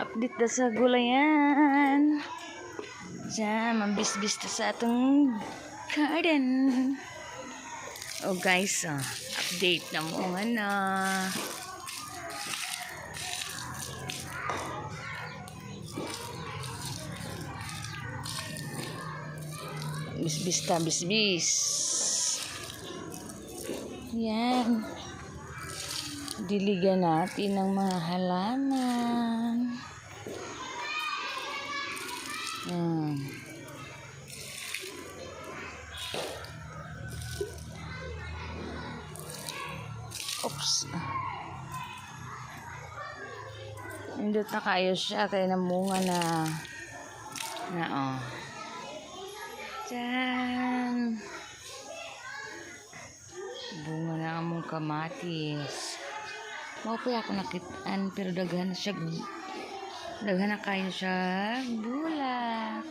Update na sa gulayan. Diyan, mambisbis na sa atong garden. Oh guys, ah, update na mo na. Bisbis ta, bisbis. Yan. Diligan natin ng mga halaman. Yan. Oops. Indot na kayo siya kaya namunga na na oh. Diyan. Bunga na among kamatis. Mao pa ako nakitaan pero daghan siya daghan na kayo siya bulak.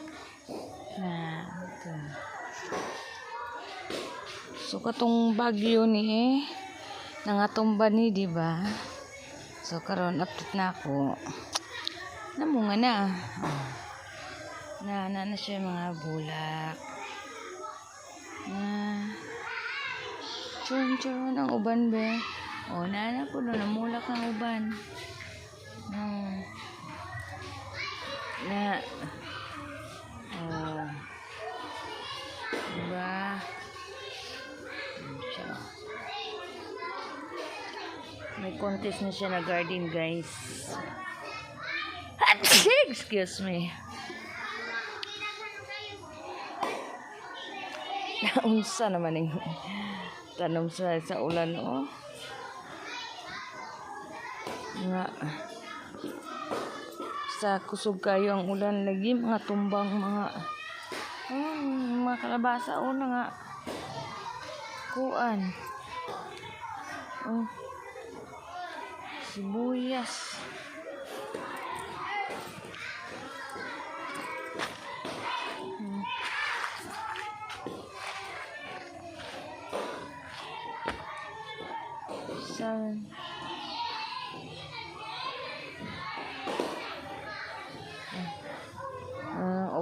Na ito. So katong bagyo ni eh nangatumba ni di ba? So karon update na ako. Namunga na. Oh. Na na na siya mga bulak. Na chun chun ang uban be. O nana po no namulak ang uban. Hmm. Na Oh. Diba? Siya. May contest na siya na garden, guys. Excuse me. Naunsa naman yung tanom sa sa ulan, oh. Nga. Sa kusog kayo ang ulan lagi, mga tumbang mga oh, mga kalabasa, oh na nga. Kuan. Oh. Sibuyas. Hmm. Saan?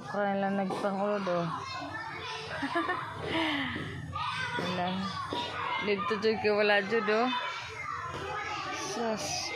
Okra lang nagpangulod oh. Wala. Dito wala jud oh. Sus.